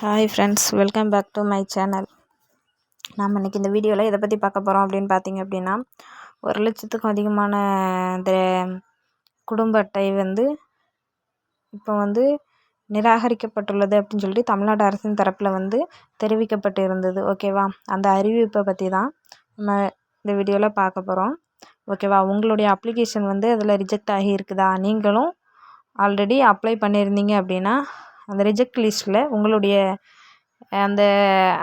Hi friends welcome back to my channel நாம் இன்றைக்கி இந்த வீடியோவில் எதை பற்றி பார்க்க போகிறோம் அப்படின்னு பார்த்தீங்க அப்படின்னா ஒரு லட்சத்துக்கும் அதிகமான இந்த குடும்ப அட்டை வந்து இப்போ வந்து நிராகரிக்கப்பட்டுள்ளது அப்படின்னு சொல்லிட்டு தமிழ்நாடு அரசின் தரப்பில் வந்து தெரிவிக்கப்பட்டு இருந்தது. ஓகேவா அந்த அறிவிப்பை பற்றி தான் நம்ம இந்த வீடியோவில் பார்க்க போகிறோம் ஓகேவா உங்களுடைய அப்ளிகேஷன் வந்து அதில் ரிஜெக்ட் ஆகி இருக்குதா? நீங்களும் ஆல்ரெடி அப்ளை பண்ணியிருந்தீங்க அப்படின்னா அந்த ரிஜெக்ட் லிஸ்ட்டில் உங்களுடைய அந்த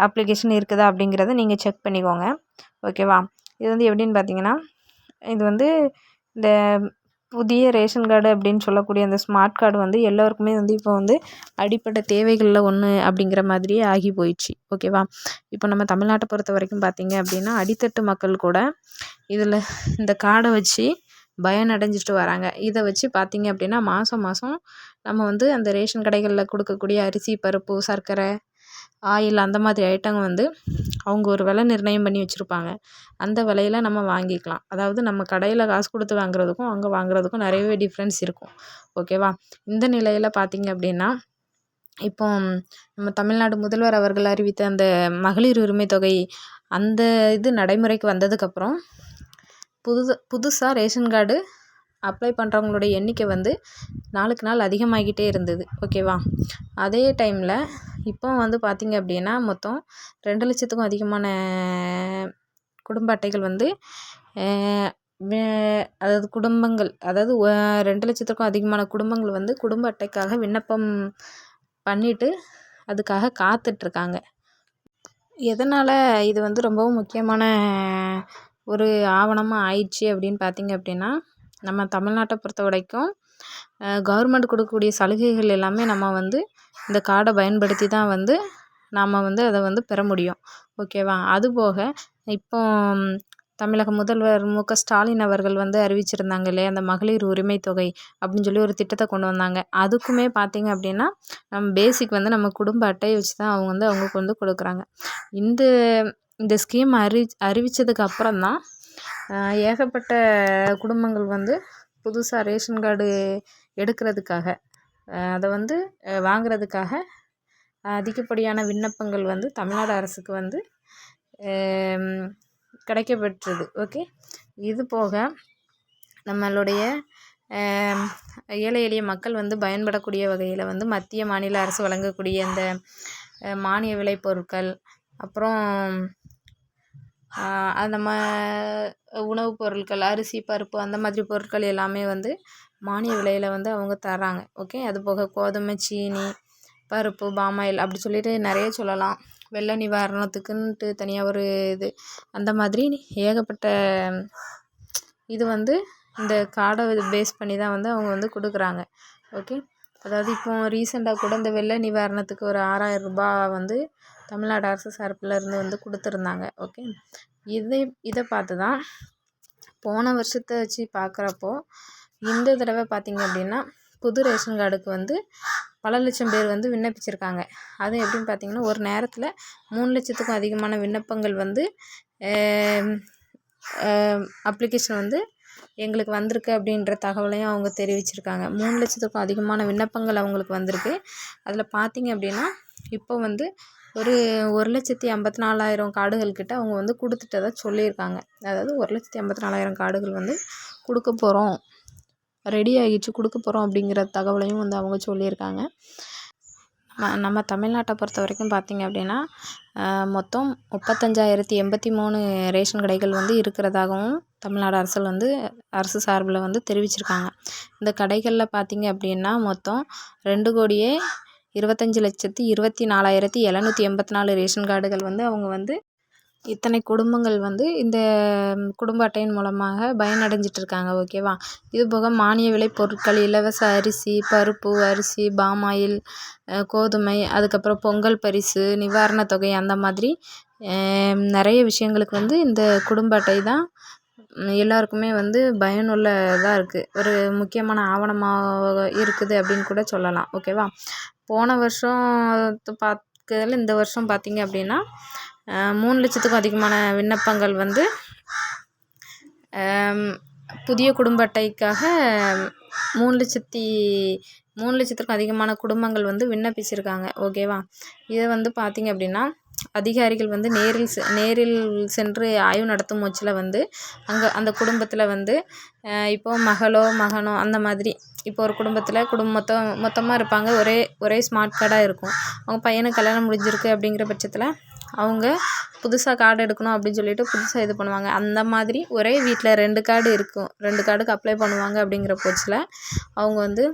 அப்ளிகேஷன் இருக்குதா அப்படிங்கிறத நீங்கள் செக் பண்ணிக்கோங்க. ஓகேவா இது வந்து எப்படின்னு பார்த்தீங்கன்னா இது வந்து இந்த புதிய ரேஷன் கார்டு அப்படின்னு சொல்லக்கூடிய அந்த ஸ்மார்ட் கார்டு வந்து எல்லோருக்குமே வந்து இப்போ வந்து அடிப்படை தேவைகளில் ஒன்று அப்படிங்கிற மாதிரியே ஆகி போயிடுச்சு. ஓகேவா இப்போ நம்ம தமிழ்நாட்டை பொறுத்த வரைக்கும் பார்த்திங்க அப்படின்னா அடித்தட்டு மக்கள் கூட இதில் இந்த கார்டை வச்சு பயனடைஞ்சிட்டு வராங்க. இதை வச்சு பார்த்திங்க அப்படின்னா மாதம் மாதம் நம்ம வந்து அந்த ரேஷன் கடைகளில் கொடுக்கக்கூடிய அரிசி பருப்பு சர்க்கரை ஆயில் அந்த மாதிரி ஐட்டங்கள் வந்து அவங்க ஒரு விலை நிர்ணயம் பண்ணி வச்சுருப்பாங்க. அந்த விலையில நம்ம வாங்கிக்கலாம். அதாவது நம்ம கடையில் காசு கொடுத்து வாங்குறதுக்கும் அங்கே வாங்குறதுக்கும் நிறையவே டிஃப்ரென்ஸ் இருக்கும். ஓகேவா இந்த நிலையில் பார்த்திங்க அப்படின்னா இப்போ நம்ம தமிழ்நாடு முதல்வர் அவர்கள் அறிவித்த அந்த மகளிர் உரிமை தொகை அந்த இது நடைமுறைக்கு வந்ததுக்கப்புறம் புது புதுசாக ரேஷன் கார்டு அப்ளை பண்ணுறவங்களுடைய எண்ணிக்கை வந்து நாளுக்கு நாள் அதிகமாகிக்கிட்டே இருந்தது. ஓகேவா? அதே டைமில் இப்போ வந்து பார்த்திங்க அப்படின்னா மொத்தம் ரெண்டு லட்சத்துக்கும் அதிகமான குடும்ப அட்டைகள் வந்து அதாவது குடும்பங்கள் அதாவது ரெண்டு லட்சத்துக்கும் அதிகமான குடும்பங்கள் வந்து குடும்ப அட்டைக்காக விண்ணப்பம் பண்ணிவிட்டு அதுக்காக காத்துட்ருக்காங்க. எதனால் இது வந்து ரொம்பவும் முக்கியமான ஒரு ஆவணமாக ஆயிடுச்சு அப்படின்னு பார்த்திங்க அப்படின்னா நம்ம தமிழ்நாட்டை பொறுத்த வரைக்கும் கவர்மெண்ட் கொடுக்கக்கூடிய சலுகைகள் எல்லாமே நம்ம வந்து இந்த கார்டை பயன்படுத்தி தான் வந்து நாம் வந்து அதை வந்து பெற முடியும். ஓகேவா அதுபோக இப்போ தமிழக முதல்வர் மு க ஸ்டாலின் அவர்கள் வந்து அறிவிச்சிருந்தாங்க இல்லையா அந்த மகளிர் உரிமை தொகை அப்படின்னு சொல்லி ஒரு திட்டத்தை கொண்டு வந்தாங்க. அதுக்குமே பார்த்திங்க அப்படின்னா நம்ம பேசிக் வந்து நம்ம குடும்ப அட்டையை வச்சு தான் அவங்க வந்து அவங்களுக்கு வந்து கொடுக்குறாங்க. இந்த இந்த ஸ்கீம் அறி அறிவித்ததுக்கு அப்புறம் தான் ஏகப்பட்ட குடும்பங்கள் வந்து புதுசாக ரேஷன் கார்டு எடுக்கிறதுக்காக அதை வந்து வாங்குறதுக்காக அதிகப்படியான விண்ணப்பங்கள் வந்து தமிழ்நாடு அரசுக்கு வந்து கிடைக்கப்பெற்றது. ஓகே இது போக நம்மளுடைய ஏழை எளிய மக்கள் வந்து பயன்படக்கூடிய வகையில் வந்து மத்திய மாநில அரசு வழங்கக்கூடிய அந்த மானிய விலை பொருட்கள் அப்புறம் அந்த மா உணவுப் பொருட்கள் அரிசி பருப்பு அந்த மாதிரி பொருட்கள் எல்லாமே வந்து மானிய விலையில் வந்து அவங்க தராங்க ஓகே? அது போக கோதுமை சீனி பருப்பு பாமாயில் அப்படி சொல்லிட்டு நிறைய சொல்லலாம். வெள்ள நிவாரணத்துக்குன்ட்டு தனியாக ஒரு இது. அந்த மாதிரி ஏகப்பட்ட இது வந்து இந்த கார்டை பேஸ் பண்ணி தான் வந்து அவங்க வந்து கொடுக்குறாங்க. ஓகே? அதாவது இப்போ ரீசெண்டாக கூட இந்த வெள்ள நிவாரணத்துக்கு ஒரு ஆறாயிரம் ரூபாய் வந்து தமிழ்நாடு அரசு சார்பில் இருந்து வந்து கொடுத்துருந்தாங்க. ஓகே. இதை இதை பார்த்து தான் போன வருஷத்தை வச்சு பார்க்குறப்போ இந்த தடவை பார்த்திங்க அப்படின்னா புது ரேஷன் கார்டுக்கு வந்து பல லட்சம் பேர் வந்து விண்ணப்பிச்சிருக்காங்க. அது எப்படின்னு பார்த்திங்கன்னா ஒரு நேரத்தில் மூணு லட்சத்துக்கும் அதிகமான விண்ணப்பங்கள் வந்து அப்ளிகேஷன் வந்து எங்களுக்கு வந்திருக்கு அப்படின்ற தகவலையும் அவங்க தெரிவிச்சிருக்காங்க. மூணு லட்சத்துக்கும் அதிகமான விண்ணப்பங்கள் அவங்களுக்கு வந்திருக்கு. அதில் பார்த்திங்க அப்படின்னா இப்போ வந்து ஒரு ஒரு லட்சத்தி ஐம்பத்தி நாலாயிரம் காடுகள் கிட்ட அவங்க வந்து கொடுத்துட்டதா சொல்லியிருக்காங்க. அதாவது ஒரு லட்சத்தி ஐம்பத்தி நாலாயிரம் காடுகள் வந்து கொடுக்க போகிறோம் ரெடி ஆகிடுச்சு கொடுக்க போகிறோம் அப்படிங்கிற தகவலையும் வந்து அவங்க சொல்லியிருக்காங்க. நம்ம தமிழ்நாட்டை பொறுத்த வரைக்கும் பார்த்திங்க அப்படின்னா மொத்தம் முப்பத்தஞ்சாயிரத்தி எண்பத்தி மூணு ரேஷன் கடைகள் வந்து இருக்கிறதாகவும் தமிழ்நாடு அரசு வந்து அரசு சார்பில் வந்து தெரிவிச்சிருக்காங்க. இந்த கடைகளில் பார்த்திங்க அப்படின்னா மொத்தம் ரெண்டு கோடியே இருபத்தஞ்சி லட்சத்தி இருபத்தி நாலாயிரத்தி எழுநூற்றி எண்பத்தி நாலு ரேஷன் கார்டுகள் வந்து அவங்க வந்து இத்தனை குடும்பங்கள் வந்து இந்த குடும்ப அட்டையின் மூலமாக பயனடைஞ்சிட்டு இருக்காங்க ஓகேவா? இது போக மானிய விலை பொருட்கள் இலவச அரிசி பருப்பு அரிசி பாமாயில் கோதுமை அதுக்கப்புறம் பொங்கல் பரிசு நிவாரணத் தொகை அந்த மாதிரி நிறைய விஷயங்களுக்கு வந்து இந்த குடும்ப அட்டை தான் எல்லாருக்குமே வந்து பயனுள்ளதாக இருக்குது ஒரு முக்கியமான ஆவணமாக இருக்குது அப்படின்னு கூட சொல்லலாம். ஓகேவா போன வருஷம் பார்க்கறதுல இந்த வருஷம் பார்த்திங்க அப்படின்னா மூணு லட்சத்துக்கும் அதிகமான விண்ணப்பங்கள் வந்து புதிய குடும்ப அட்டைக்காக மூணு லட்சத்தி மூணு லட்சத்துக்கும் அதிகமான குடும்பங்கள் வந்து விண்ணப்பிச்சிருக்காங்க. ஓகேவா இதை வந்து பார்த்திங்க அப்படின்னா அதிகாரிகள் வந்து நேரில் செ நேரில் சென்று ஆய்வு நடத்தும் முயற்சியில் வந்து அங்கே அந்த குடும்பத்தில் வந்து இப்போது மகளோ மகனோ அந்த மாதிரி இப்போ ஒரு குடும்பத்தில் குடும்பம் மொத்தம் மொத்தமாக இருப்பாங்க. ஒரே ஒரே ஸ்மார்ட் கார்டாக இருக்கும். அவங்க பையனுக்கு கல்யாணம் முடிஞ்சிருக்கு அப்படிங்கிற பட்சத்தில் அவங்க புதுசாக கார்டு எடுக்கணும் அப்படின்னு சொல்லிட்டு புதுசாக இது பண்ணுவாங்க. அந்த மாதிரி ஒரே வீட்டில் ரெண்டு கார்டு இருக்கும். ரெண்டு கார்டுக்கு அப்ளை பண்ணுவாங்க அப்படிங்கிற பட்சத்தில் அவங்க வந்து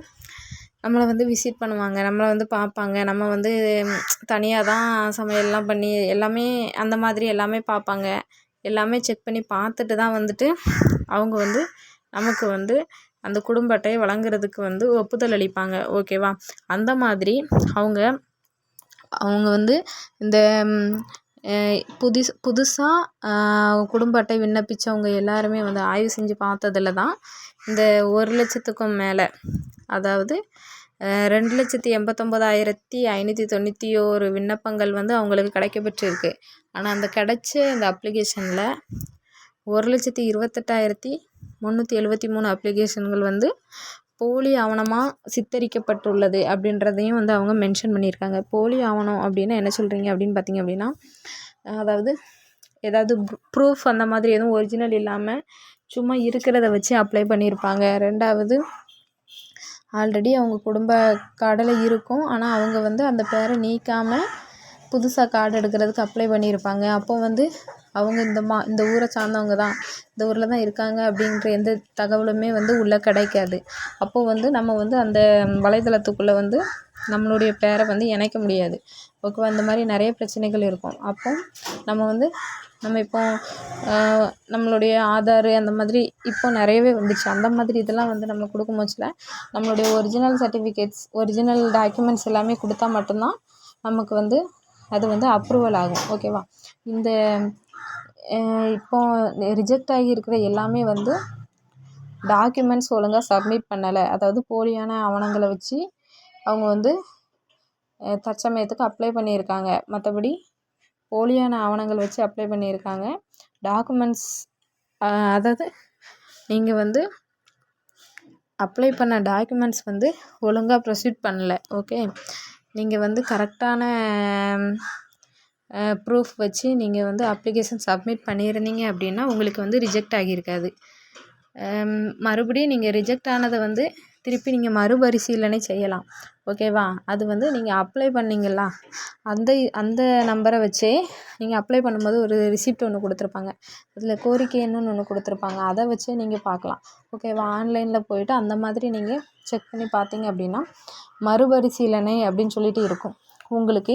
நம்மளை வந்து விசிட் பண்ணுவாங்க. நம்மளை வந்து பார்ப்பாங்க. நம்ம வந்து தனியாக தான் சமையல்லாம் பண்ணி எல்லாமே அந்த மாதிரி எல்லாமே பார்ப்பாங்க. எல்லாமே செக் பண்ணி பார்த்துட்டு தான் வந்துட்டு அவங்க வந்து நமக்கு வந்து அந்த குடும்ப அட்டையை வழங்குறதுக்கு வந்து ஒப்புதல் அளிப்பாங்க. ஓகேவா அந்த மாதிரி அவங்க அவங்க வந்து இந்த புதுசு புதுசாக குடும்ப அட்டை விண்ணப்பித்தவங்க எல்லாருமே வந்து ஆய்வு செஞ்சு பார்த்ததுல தான் இந்த ஒரு லட்சத்துக்கும் மேலே அதாவது ரெண்டு லட்சத்தி எண்பத்தொம்போதாயிரத்தி ஐநூற்றி தொண்ணூற்றி ஓரு விண்ணப்பங்கள் வந்து அவங்களுக்கு கிடைக்கப்பெற்றிருக்கு. ஆனால் அந்த கிடைச்ச அந்த அப்ளிகேஷனில் ஒரு லட்சத்தி இருபத்தெட்டாயிரத்தி முந்நூற்றி எழுபத்தி மூணு அப்ளிகேஷன்கள் வந்து போலி ஆவணமாக சித்தரிக்கப்பட்டுள்ளது அப்படின்றதையும் வந்து அவங்க மென்ஷன் பண்ணியிருக்காங்க. போலி ஆவணம் அப்படின்னா என்ன சொல்கிறீங்க அப்படின்னு பார்த்தீங்க அப்படின்னா அதாவது ஏதாவது ப்ரூஃப் அந்த மாதிரி எதுவும் ஒரிஜினல் இல்லாமல் சும்மா இருக்கிறத வச்சு அப்ளை பண்ணியிருப்பாங்க. ரெண்டாவது ஆல்ரெடி அவங்க குடும்ப கார்டில் இருக்கும். ஆனால் அவங்க வந்து அந்த பேரை நீக்காமல் புதுசாக கார்டு எடுக்கிறதுக்கு அப்ளை பண்ணியிருப்பாங்க. அப்போ வந்து அவங்க இந்த மா இந்த ஊரை சார்ந்தவங்க தான். இந்த ஊரில் தான் இருக்காங்க அப்படின்ற எந்த தகவலுமே வந்து உள்ளே கிடைக்காது. அப்போது வந்து நம்ம வந்து அந்த வலைத்தளத்துக்குள்ளே வந்து நம்மளுடைய பேரை வந்து இணைக்க முடியாது. ஓகேவா? இந்த மாதிரி நிறைய பிரச்சனைகள் இருக்கும். அப்போ நம்ம வந்து நம்ம இப்போ நம்மளுடைய ஆதார் அந்த மாதிரி இப்போ நிறையவே வந்துச்சு. அந்த மாதிரி இதெல்லாம் வந்து நம்ம கொடுக்கும் பட்சத்தில் நம்மளுடைய ஒரிஜினல் சர்டிஃபிகேட்ஸ் ஒரிஜினல் டாக்குமெண்ட்ஸ் எல்லாமே கொடுத்தா மட்டும்தான் நமக்கு வந்து அது வந்து அப்ரூவல் ஆகும். ஓகேவா இந்த இப்போ ரிஜெக்ட் ஆகி இருக்கிற எல்லாமே வந்து டாக்குமெண்ட்ஸ் ஒழுங்காக சப்மிட் பண்ணலை. அதாவது போலியான ஆவணங்களை வச்சு அவங்க வந்து தற்சமயத்துக்கு அப்ளை பண்ணியிருக்காங்க. மற்றபடி போலியான ஆவணங்கள் வச்சு அப்ளை பண்ணியிருக்காங்க. டாக்குமெண்ட்ஸ் அதாவது நீங்கள் வந்து அப்ளை பண்ண டாக்குமெண்ட்ஸ் வந்து ஒழுங்காக ப்ரொசீட் பண்ணல ஓகே நீங்கள் வந்து கரெக்டான ப்ரூஃப் வச்சு நீங்கள் வந்து அப்ளிகேஷன் சப்மிட் பண்ணியிருந்தீங்க அப்படின்னா உங்களுக்கு வந்து ரிஜெக்ட் ஆகியிருக்காது. மறுபடியும் நீங்கள் ரிஜெக்ட் ஆனதை வந்து திருப்பி நீங்கள் மறுபரிசீலனை செய்யலாம். ஓகேவா அது வந்து நீங்கள் அப்ளை பண்ணிங்கள்ல அந்த அந்த நம்பரை வச்சே நீங்கள் அப்ளை பண்ணும்போது ஒரு ரிசிப்ட் ஒன்று கொடுத்துருப்பாங்க. அதில் கோரிக்கை என்னன்னு ஒன்று கொடுத்துருப்பாங்க. அதை வச்சே நீங்கள் பார்க்கலாம். ஓகேவா ஆன்லைனில் போயிட்டு அந்த மாதிரி நீங்கள் செக் பண்ணி பார்த்தீங்க அப்படின்னா மறுபரிசீலனை அப்படின்னு சொல்லிட்டு இருக்கும். உங்களுக்கு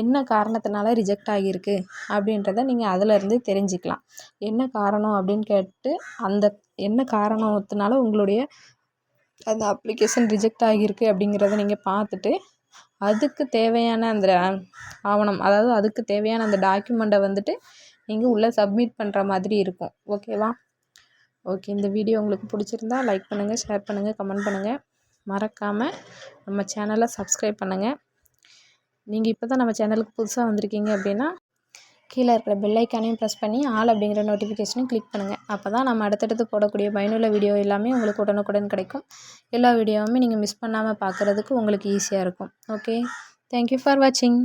என்ன காரணத்தினால ரிஜெக்ட் ஆகியிருக்கு அப்படின்றத நீங்கள் அதிலிருந்து தெரிஞ்சுக்கலாம். என்ன காரணம் அப்படின்னு கேட்டு அந்த என்ன காரணத்தினால உங்களுடைய அந்த அப்ளிகேஷன் ரிஜெக்ட் ஆகியிருக்கு அப்படிங்கிறத நீங்கள் பார்த்துட்டு அதுக்கு தேவையான அந்த ஆவணம் அதாவது அதுக்கு தேவையான அந்த டாக்குமெண்ட்டை வந்துட்டு நீங்கள் உள்ளே சப்மிட் பண்ணுற மாதிரி இருக்கும். ஓகேவா ஓகே இந்த வீடியோ உங்களுக்கு பிடிச்சிருந்தா லைக் பண்ணுங்கள் ஷேர் பண்ணுங்கள் கமெண்ட் பண்ணுங்கள் மறக்காமல் நம்ம சேனலை சப்ஸ்கிரைப் பண்ணுங்கள் நீங்கள் இப்போ தான் நம்ம சேனலுக்கு புதுசாக வந்திருக்கீங்க அப்படின்னா கீழே இருக்கிற பெல்லைக்கானையும் ப்ரெஸ் பண்ணி ஆல் அப்படிங்கிற நோட்டிஃபிகேஷனையும் கிளிக் பண்ணுங்கள் அப்போ தான் நம்ம அடுத்தடுத்து போடக்கூடிய பயனுள்ள வீடியோ எல்லாமே உங்களுக்கு உடனுக்குடன் கிடைக்கும். எல்லா வீடியோவுமே நீங்கள் மிஸ் பண்ணாமல் பார்க்குறதுக்கு உங்களுக்கு ஈஸியாக இருக்கும். ஓகே தேங்க்யூ ஃபார் வாட்சிங்